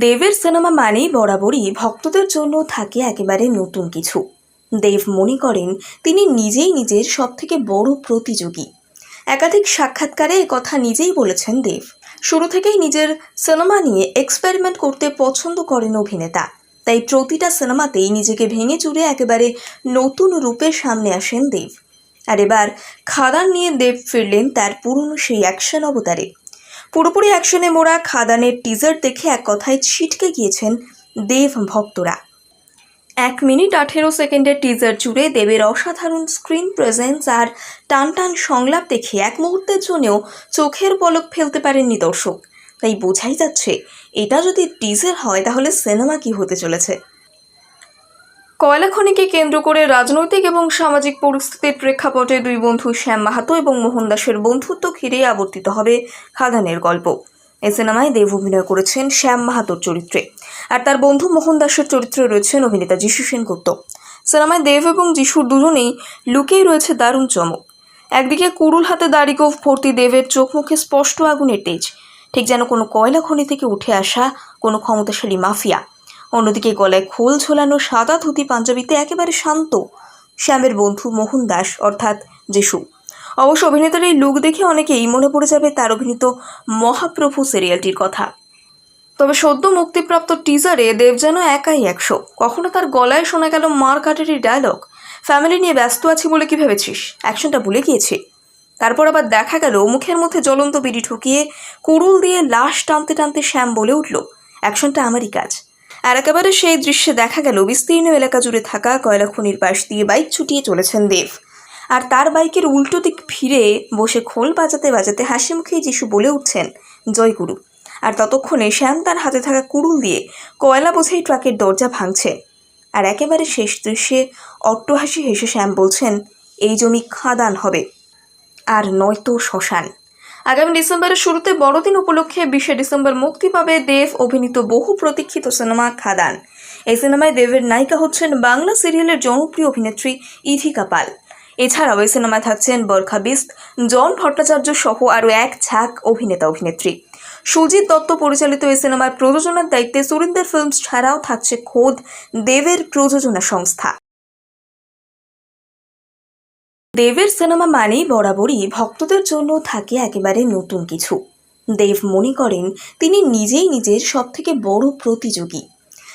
দেবের সিনেমা মানেই বরাবরই ভক্তদের জন্য থাকে একেবারে নতুন কিছু। দেব মনে করেন, তিনি নিজেই নিজের সবথেকে বড় প্রতিযোগী। একাধিক সাক্ষাৎকারে কথা নিজেই বলেছেন দেব। শুরু থেকেই নিজের সিনেমা নিয়ে এক্সপেরিমেন্ট করতে পছন্দ করেন অভিনেতা। তাই প্রতিটা সিনেমাতেই নিজেকে ভেঙে চুরে একেবারে নতুন রূপে সামনে আসেন দেব। আর এবার খাদান নিয়ে দেব ফিরলেন তার পুরনো সেই অ্যাকশন অবতারে। পুরোপুরি অ্যাকশনে মোড়া খাদানের টিজার দেখে এক কথায় ছিটকে গিয়েছেন দেব ভক্তরা। এক মিনিট আঠেরো সেকেন্ডের টিজার জুড়ে দেবের অসাধারণ স্ক্রিন প্রেজেন্স আর টান টান সংলাপ দেখে এক মুহূর্তের জন্যও চোখের পলক ফেলতে পারেননি দর্শক। তাই বোঝাই যাচ্ছে, এটা যদি টিজার হয় তাহলে সিনেমা কি হতে চলেছে? কয়লা খনিকে কেন্দ্র করে রাজনৈতিক এবং সামাজিক পরিস্থিতির প্রেক্ষাপটে দুই বন্ধু শ্যাম মাহাতো এবং মোহন দাসের বন্ধুত্ব ঘিরে আবর্তিত হবে খাদানের গল্প। এই সিনেমায় দেব অভিনয় করেছেন শ্যাম মাহাতোর চরিত্রে। আর তার বন্ধু মোহন দাসের চরিত্রে রয়েছেন অভিনেতা যিশু সেনগুপ্ত। সিনেমায় দেব এবং যিশুর দুজনেই লুকেই রয়েছে দারুণ চমক। একদিকে কুড়ুল হাতে দাড়িগোফ ভর্তি দেবের চোখ মুখে স্পষ্ট আগুনের তেজ। ঠিক যেন কোনো কয়লা খনি থেকে উঠে আসা কোনো ক্ষমতাশালী মাফিয়া। অন্যদিকে গলায় খোল ঝোলানো সাদা ধুতি পাঞ্জাবিতে একেবারে শান্ত। শ্যামের বন্ধু মোহন দাস, অর্থাৎ যিশু। অবশ্য অভিনেতার এই লুক দেখে অনেকেই মনে পড়ে যাবে তার অভিনীত মহাপ্রভু সিরিয়ালটির কথা। তবে সদ্য মুক্তিপ্রাপ্ত টিজারে দেব যেন একাই একশো। কখনো তার গলায় শোনা গেল মার কাটারি ডায়লগ ফ্যামিলি নিয়ে ব্যস্ত আছি বলে কি ভেবেছিস? অ্যাকশনটা ভুলে গিয়েছে। তারপর আবার দেখা গেল, মুখের মধ্যে জ্বলন্ত বিড়ি ঠুকিয়ে কুড়ুল দিয়ে লাশ টানতে টানতে শ্যাম বলে উঠল অ্যাকশনটা আমারই কাজ। আর একেবারে সেই দৃশ্যে দেখা গেল বিস্তীর্ণ এলাকা জুড়ে থাকা কয়লা খনির পাশ দিয়ে বাইক ছুটিয়ে চলেছেন দেব। আর তার বাইকের উল্টো দিক ফিরে বসে খোল বাজাতে বাজাতে হাসি মুখেই যিশু বলে উঠছেন, জয়গুরু। আর ততক্ষণে শ্যাম তার হাতে থাকা কুড়ুল দিয়ে কয়লা বোঝাই ট্রাকের দরজা ভাঙছে। আর একেবারে শেষ দৃশ্যে অট্টহাসি হেসে শ্যাম বলছেন, এই জমি খাদান হবে, আর নয়তো শ্মশান। আগামী ডিসেম্বরের শুরুতে বড়দিন উপলক্ষে বিশে ডিসেম্বর মুক্তি পাবে দেব, অভিনীত বহু প্রতীক্ষিত সিনেমা খাদান। এই সিনেমায় দেবের নায়িকা হচ্ছেন বাংলা সিরিয়ালের জনপ্রিয় অভিনেত্রী ইথিকা পাল। এছাড়াও এই সিনেমায় থাকছেন বরখা বিস্ত, জন ভট্টাচার্য সহ আরও এক ঝাঁক অভিনেতা অভিনেত্রী। সুজিত দত্ত পরিচালিত এই সিনেমার প্রযোজনার দায়িত্বে সুরিন্দর ফিল্মস ছাড়াও থাকছে খোদ দেবের প্রযোজনা সংস্থা। দেবের সিনেমা মানেই বরাবরই ভক্তদের জন্য থাকে একেবারে নতুন কিছু। দেব মনে করেন, তিনি নিজেই নিজের সবথেকে বড় প্রতিযোগী।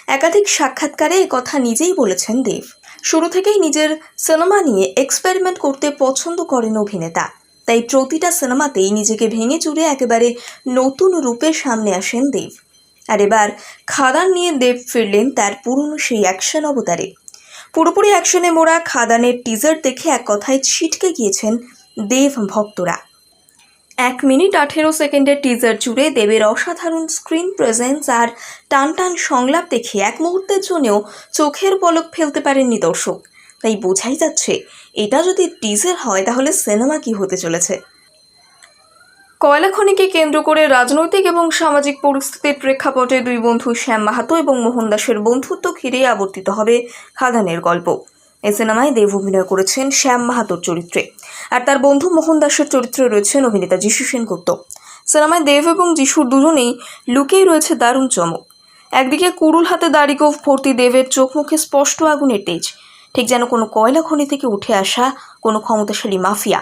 একাধিক সাক্ষাৎকারে কথা নিজেই বলেছেন দেব। শুরু থেকেই নিজের সিনেমা নিয়ে এক্সপেরিমেন্ট করতে পছন্দ করেন অভিনেতা। তাই প্রতিটা সিনেমাতেই নিজেকে ভেঙে চুরে একেবারে নতুন রূপে সামনে আসেন দেব। আর এবার খাদান নিয়ে দেব ফিরলেন তার পুরনো সেই অ্যাকশন অবতারে। পুরোপুরি অ্যাকশনে মোড়া খাদানের টিজার দেখে এক কথায় ছিটকে গিয়েছেন দেব ভক্তরা। এক মিনিট আঠেরো সেকেন্ডের টিজার জুড়ে দেবের অসাধারণ স্ক্রিন প্রেজেন্স আর টান টান সংলাপ দেখে এক মুহূর্তের জন্যও চোখের পলক ফেলতে পারেননি দর্শক। তাই বোঝাই যাচ্ছে, এটা যদি টিজার হয় তাহলে সিনেমা কি হতে চলেছে? কয়লা খনিকে কেন্দ্র করে রাজনৈতিক এবং সামাজিক পরিস্থিতির প্রেক্ষাপটে দুই বন্ধু শ্যাম মাহাতো এবং মোহন দাসের বন্ধুত্ব ঘিরে আবর্তিত হবে খাদানের গল্প। এই সিনেমায় দেব অভিনয় করেছেন শ্যাম মাহাতোর চরিত্রে। আর তার বন্ধু মোহন দাসের চরিত্রে রয়েছেন অভিনেতা যিশু সেনগুপ্ত। সিনেমায় দেব এবং যিশুর দুজনেই লুকেই রয়েছে দারুণ চমক। একদিকে কুরুল হাতে দাড়িগোফ ভর্তি দেবের চোখ মুখে স্পষ্ট আগুনের তেজ। ঠিক যেন কোনো কয়লা খনি থেকে উঠে আসা কোনো ক্ষমতাশালী মাফিয়া।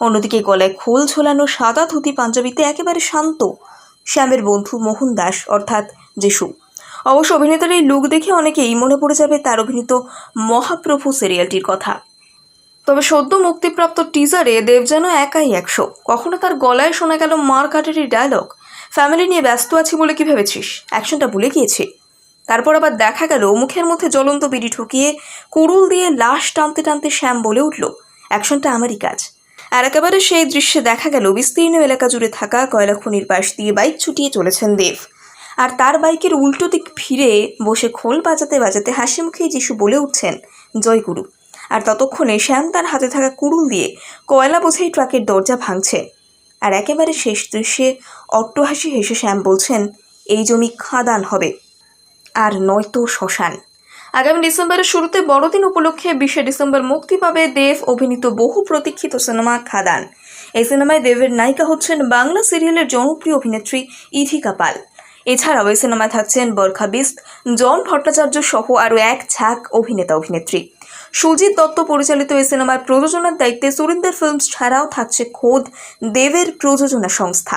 অন্যদিকে গলায় খোল ঝোলানো সাদা ধুতি পাঞ্জাবিতে একেবারে শান্ত। শ্যামের বন্ধু মোহন দাস, অর্থাৎ যিশু। অবশ্য অভিনেতার এই লুক দেখে অনেকেই মনে পড়ে যাবে তার অভিনীত মহাপ্রভু সিরিয়ালটির কথা। তবে সদ্য মুক্তিপ্রাপ্ত টিজারে দেব যেন একাই একশো। কখনো তার গলায় শোনা গেল মার কাটারি ডায়লগ ফ্যামিলি নিয়ে ব্যস্ত আছি বলে কি ভেবেছিস? অ্যাকশনটা ভুলে গিয়েছে। তারপর আবার দেখা গেল, মুখের মধ্যে জ্বলন্ত বিড়ি ঠুকিয়ে কুড়ুল দিয়ে লাশ টানতে টানতে শ্যাম বলে উঠল অ্যাকশনটা আমারই কাজ। আর একেবারে সেই দৃশ্যে দেখা গেল বিস্তীর্ণ এলাকা জুড়ে থাকা কয়লা খনির পাশ দিয়ে বাইক ছুটিয়ে চলেছেন দেব। আর তার বাইকের উল্টো দিক ফিরে বসে খোল বাজাতে বাজাতে হাসি মুখেই যিশু বলে উঠছেন জয় গুরু আর ততক্ষণে শ্যাম তার হাতে থাকা কুড়ুল দিয়ে কয়লা বোঝাই ট্রাকের দরজা ভাঙছে। আর একেবারে শেষ দৃশ্যে অট্টহাসি হেসে শ্যাম বলছেন, এই জমি খাদান হবে, আর নয়তো শ্মশান। আগামী ডিসেম্বরের শুরুতে বড়দিন উপলক্ষে বিশে ডিসেম্বর মুক্তি পাবে দেব অভিনীত বহু প্রতীক্ষিত সিনেমা খাদান। এই সিনেমায় দেবের নায়িকা হচ্ছেন বাংলা সিরিয়ালের জনপ্রিয় অভিনেত্রী ইথিকা পাল। এছাড়াও এই সিনেমায় থাকছেন বরখা বিস্ত, জন ভট্টাচার্য সহ আরও এক ঝাঁক অভিনেতা অভিনেত্রী। সুজিত দত্ত পরিচালিত এই সিনেমার প্রযোজনার দায়িত্বে সুরিন্দর ফিল্মস ছাড়াও থাকছে খোদ দেবের প্রযোজনা সংস্থা।